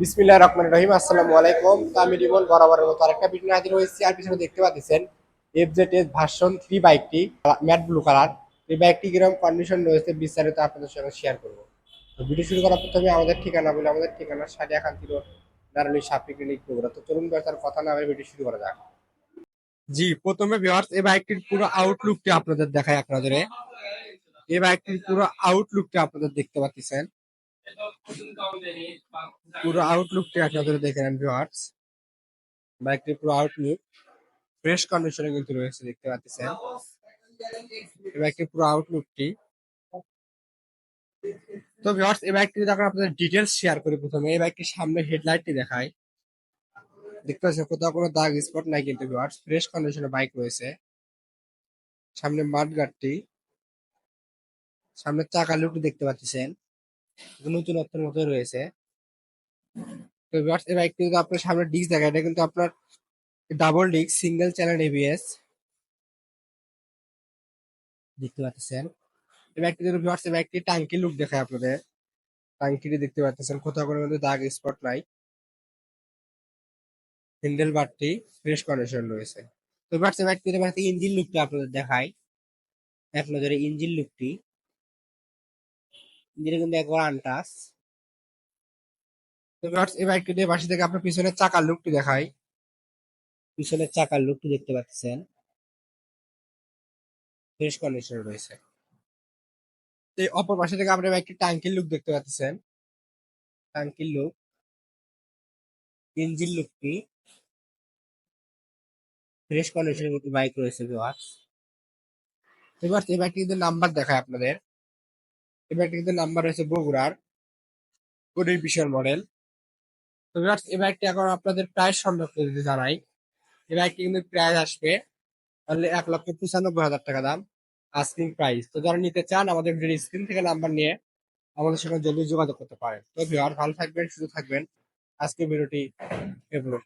বিসমিল্লাহ রহমান রহিম, আসসালামু আলাইকুম। আমি রিমন বরাবরের মতো আরেকটা ভিডিও হাজির হয়েছি। আর পিছনে দেখতে পাচ্ছেন F Z S version three বাইকটি ম্যাট ব্লু কালার এই বাইকটি কীরকম কন্ডিশন রয়েছে বিস্তারিত আপনাদের সঙ্গে শেয়ার করব। তো ভিডিও শুরু করার প্রথমে আমাদের ঠিকানা বলে, আমাদের ঠিকানা সাদিয়া খান্তি রোড দারালি সাপি ক্লিনিক বগুড়া। তো চলুন ব্যবসার কথা না ভিডিও শুরু করা যাক। জি, প্রথমে ভিউয়ার্স এই বাইকটির পুরো আউটলুকটি আপনাদের দেখায় এক নজরে। এই বাইকটির পুরো আউটলুকটি আপনাদের দেখতে পাচ্ছেন। পুরো আউটলুকটি আপনাদের দেখে নেন ভিউয়ার্স বাইকটির পুরো আউটলুক ফ্রেশ কন্ডিশনে কিন্তু রয়েছে, দেখতে পাচ্ছেন। এই বাইকটির পুরো আউটলুকটি তো ভিউয়ার্স এই বাইকটি যখন আপনাদের ডিটেলস শেয়ার করি প্রথমে। এই বাইকটির সামনে হেডলাইটটি দেখায় দেখতে পাচ্ছেন, কোথাও কোনো দাগ স্পট নাই কিন্তু ভিউয়ার্স ফ্রেশ কন্ডিশনে বাইক রয়েছে। সামনে মাড গার্ডটি সামনে চাকা লুকটি দেখতে পাচ্ছেন। নতুনত্বের মতো রয়েছে। তো এই বাইকটি যদি আপনার সামনে ডিস্ক দেখায় এটা কিন্তু আপনার double disc single channel ABS দেখতে পাচ্ছেন? এই বাইকটি যদি ভিউয়ার্স এই বাইকটি টাঙ্কি লুক দেখায় আপনাদের। টাঙ্কিটি দেখতে পাচ্ছেন, কোথাও কোনো কিন্তু দাগ স্পট নাই। হ্যান্ডেল বারটি ফ্রেশ কন্ডিশন রয়েছে। তো ভিউয়ার্স এই বাইকটির বাইকটি ইঞ্জিন লুকটা আপনাদের দেখায় এক নজরে ইঞ্জিন লুকটি ইঞ্জিনে কিন্তু একবার আনটাস। তো এই বাইকটি দিয়ে পাশে থেকে আপনার পিছনের চাকার লুকটি দেখাই। পিছনের চাকার লুকটি দেখতে পাচ্ছেন। ফ্রেশ কন্ডিশনে রয়েছে। এই অপর পাশে থেকে আপনার বাইকটি টাঙ্কির লুক দেখতে পাচ্ছেন। টাঙ্কির লুক ইঞ্জিন লুকটি ফ্রেশ কন্ডিশনের মধ্যে বাইক রয়েছে ভিউয়ার্স এবার এই বাইকটি কিন্তু নাম্বার দেখায় আপনাদের। এই বাইকটি কিন্তু নাম্বার রয়েছে বগুড়ার। কুড়ি বিশাল মডেল তো এই বাইকটি এখন আপনাদের প্রাইস সম্পর্কে যদি জানাই এই বাইকটি কিন্তু প্রাইস আসবে, তাহলে এক লক্ষ পঁচানব্বই হাজার টাকা দাম আস্কিং প্রাইস তো যারা নিতে চান আমাদের ভিডিও স্ক্রিন থেকে নাম্বার নিয়ে আমাদের সঙ্গে জলদি যোগাযোগ করতে পারেন। তো ভিউয়ার ভালো থাকবেন, সুস্থ থাকবেন। আজকে ভিডিওটি এগুলো